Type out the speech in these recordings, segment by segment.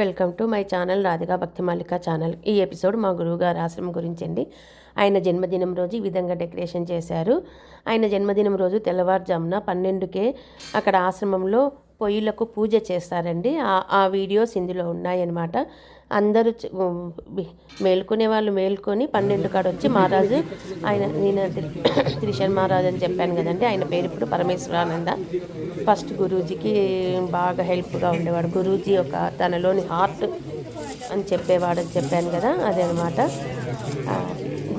Welcome to my channel Radhika Bhakti Malika channel. ఈ episode మా గురువుగారి ఆశ్రమం గురించి అండి ఆయన జన్మదినం రోజు ఈ విధంగా డెకరేషన్ చేశారు. ఆయన జన్మదినం రోజు తెల్లవారుజామున పన్నెండుకే అక్కడ ఆశ్రమంలో పొయ్యిలకు పూజ చేస్తారండి. ఆ- వీడియోస్ ఇందులో ఉన్నాయన్నమాట. అందరూ మేల్కొనే వాళ్ళు మేల్కొని పన్నెండు కాడ వచ్చి మహారాజు ఆయన నేను త్రి- మహారాజు అని చెప్పాను కదండి. ఆయన పేరు ఇప్పుడు పరమేశ్వరానంద. ఫస్ట్ గురూజీకి బాగా హెల్ప్గా ఉండేవాడు. గురూజీ ఒక తనలోని హార్ట్ అని చెప్పేవాడు అని చెప్పాను కదా అదే అనమాట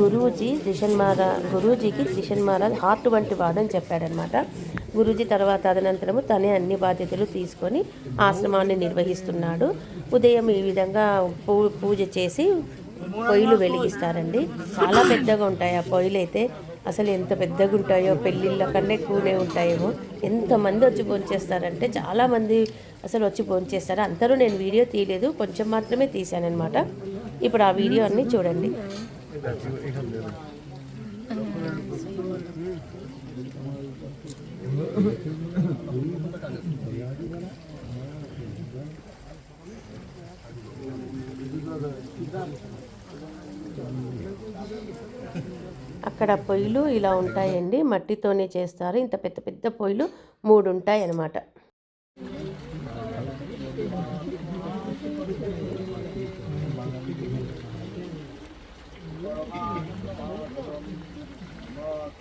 గురూజీ త్రిషన్ మహారాజ్ గురూజీకి త్రిషన్ మహారాజ్ హార్ట్ వంటి వాడు అని చెప్పాడనమాట గురూజీ తర్వాత అదనంతరము తనే అన్ని బాధ్యతలు తీసుకొని ఆశ్రమాన్ని నిర్వహిస్తున్నాడు. ఉదయం ఈ విధంగా పూ పూజ చేసి పొయ్యిలు వెలిగిస్తారండి. చాలా పెద్దగా ఉంటాయి ఆ పొయ్యిలు అయితే అసలు ఎంత పెద్దగా ఉంటాయో పెళ్ళిళ్ళ కన్నా ఎక్కువనే ఉంటాయేమో. ఎంతమంది వచ్చి భోంచేస్తారంటే చాలామంది అసలు వచ్చి భోంచేస్తారు. అందరూ నేను వీడియో తీయలేదు కొంచెం మాత్రమే తీశానమాట ఇప్పుడు ఆ వీడియో అన్నీ చూడండి. అక్కడ పొయ్యిలు ఇలా ఉంటాయండి. మట్టితోనే చేస్తారు. ఇంత పెద్ద పెద్ద పొయ్యిలు మూడు ఉంటాయి అన్నమాట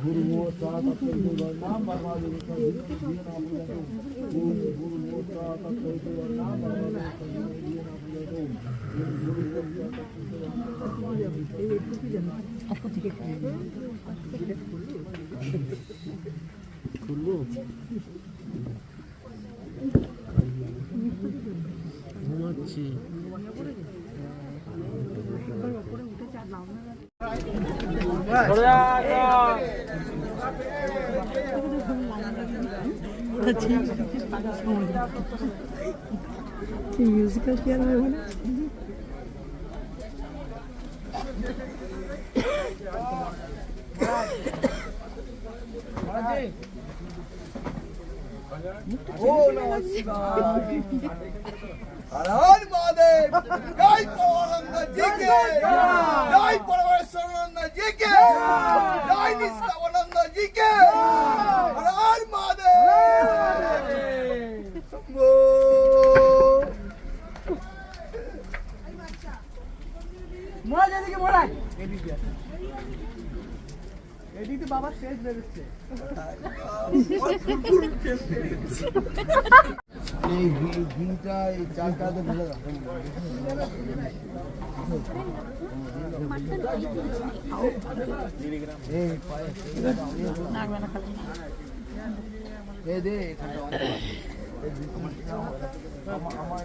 गुरु नाम परमात्मा गुरु गुरु 글로 고맙지 그래 그래 touching. Oh my god. Qué música tiene buena. Oh এই ঘিটা এই চালটাতে ভুলে যাও এই দে এখানটা আমার আমার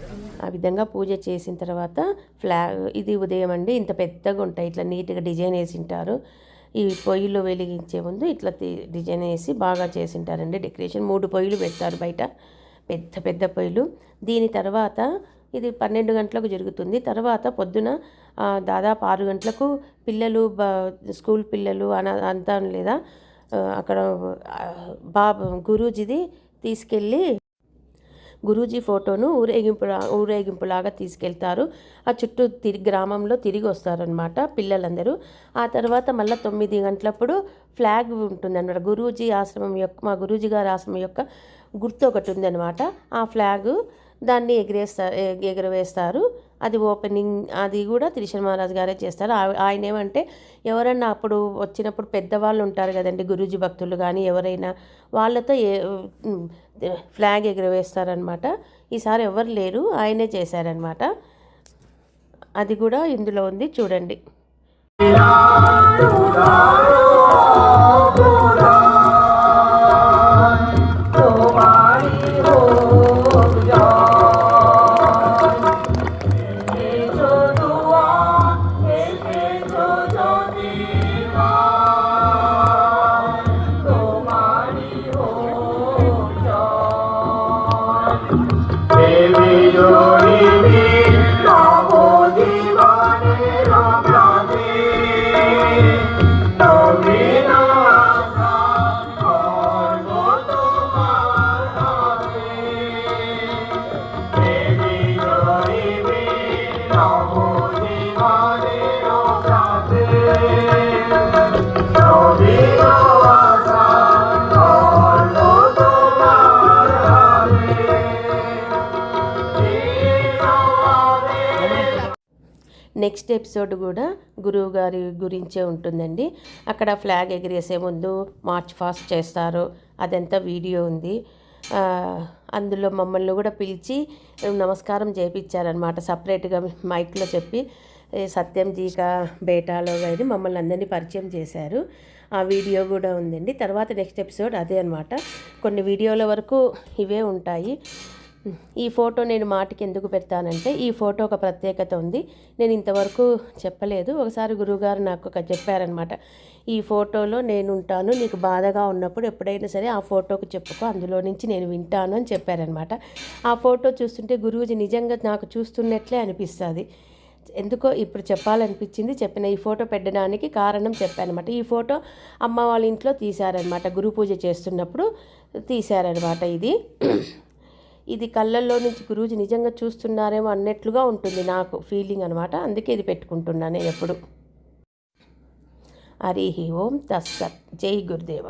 ఆ విధంగా పూజ చేసిన తర్వాత ఫ్లాగ్ ఇది ఉదయం అండి. ఇంత పెద్దగా ఉంటాయి. ఇట్లా నీట్గా డిజైన్ వేసింటారు ఈ పొయ్యిలో వెలిగించే ముందు ఇట్లా డిజైన్ వేసి బాగా చేసింటారండి డెకరేషన్. మూడు పొయ్యిలు పెడతారు బయట. పెద్ద పెద్ద పొయ్యిలు. దీని తర్వాత ఇది పన్నెండు గంటలకు జరుగుతుంది. తర్వాత పొద్దున దాదాపు ఆరు గంటలకు పిల్లలు స్కూల్ పిల్లలు అన అంతా లేదా అక్కడ బాబు గురూజీది తీసుకెళ్ళి గురూజీ ఫోటోను ఊరేగింపు ఊరేగింపులాగా తీసుకెళ్తారు. ఆ చుట్టూ తిరిగి గ్రామంలో తిరిగి వస్తారనమాట పిల్లలందరూ. ఆ తర్వాత మళ్ళీ తొమ్మిది గంటలప్పుడు ఫ్లాగ్ ఉంటుందన్నమాట. గురూజీ ఆశ్రమం యొక్క మా గురూజీ గారి ఆశ్రమం యొక్క గుర్తు ఒకటి ఉందన్నమాట. ఆ ఫ్లాగ్ దాన్ని ఎగిరేస్తారు ఎ- ఎగరవేస్తారు. అది ఓపెనింగ్ అది కూడా త్రిశల్ మహారాజ్ గారే చేస్తారు. ఆ- ఆయన ఏమంటే ఎవరన్నా అప్పుడు వచ్చినప్పుడు పెద్దవాళ్ళు ఉంటారు కదండి గురూజీ భక్తులు కానీ ఎవరైనా వాళ్ళతో ఏ ఉమ్, ఫ్లాగ్ ఎగరవేస్తారనమాట ఈసారి ఎవరు లేరు ఆయనే చేశారనమాట అది కూడా ఇందులో ఉంది చూడండి. నెక్స్ట్ ఎపిసోడ్ కూడా గురువు గారి గురించే ఉంటుందండి. అక్కడ ఫ్లాగ్ ఎగిరేసే ముందు మార్చ్ ఫాస్ట్ చేస్తారు. అదంతా వీడియో ఉంది. అందులో మమ్మల్ని కూడా పిలిచి నమస్కారం చేయించారనమాట సపరేట్గా మైక్లో చెప్పి సత్యం జీక బేటాలో కానీ మమ్మల్ని అందరినీ పరిచయం చేశారు. ఆ వీడియో కూడా ఉందండి. తర్వాత నెక్స్ట్ ఎపిసోడ్ అదే అనమాట కొన్ని వీడియోల వరకు ఇవే ఉంటాయి. ఈ ఫోటో నేను మాటికి ఎందుకు పెడతానంటే ఈ ఫోటో ఒక ప్రత్యేకత ఉంది. నేను ఇంతవరకు చెప్పలేదు. ఒకసారి గురువుగారు నాకు ఒక చెప్పారనమాట ఈ ఫోటోలో నేను ఉంటాను నీకు బాధగా ఉన్నప్పుడు ఎప్పుడైనా సరే ఆ ఫోటోకు చెప్పుకో అందులో నుంచి నేను వింటాను అని చెప్పారనమాట ఆ ఫోటో చూస్తుంటే గురువుజీ నిజంగా నాకు చూస్తున్నట్లే అనిపిస్తుంది. ఎందుకో ఇప్పుడు చెప్పాలనిపించింది. చెప్పిన ఈ ఫోటో పెట్టడానికి కారణం చెప్పానమాట ఈ ఫోటో అమ్మ వాళ్ళ ఇంట్లో తీశారనమాట గురు పూజ చేస్తున్నప్పుడు తీశారనమాట ఇది. ఇది కళ్ళల్లో నుంచి గురూజీ నిజంగా చూస్తున్నారేమో అన్నట్లుగా ఉంటుంది నాకు ఫీలింగ్ అనమాట అందుకే ఇది పెట్టుకుంటున్నాను ఎప్పుడు. హరి ఓం తస్సత్. జై గురుదేవ.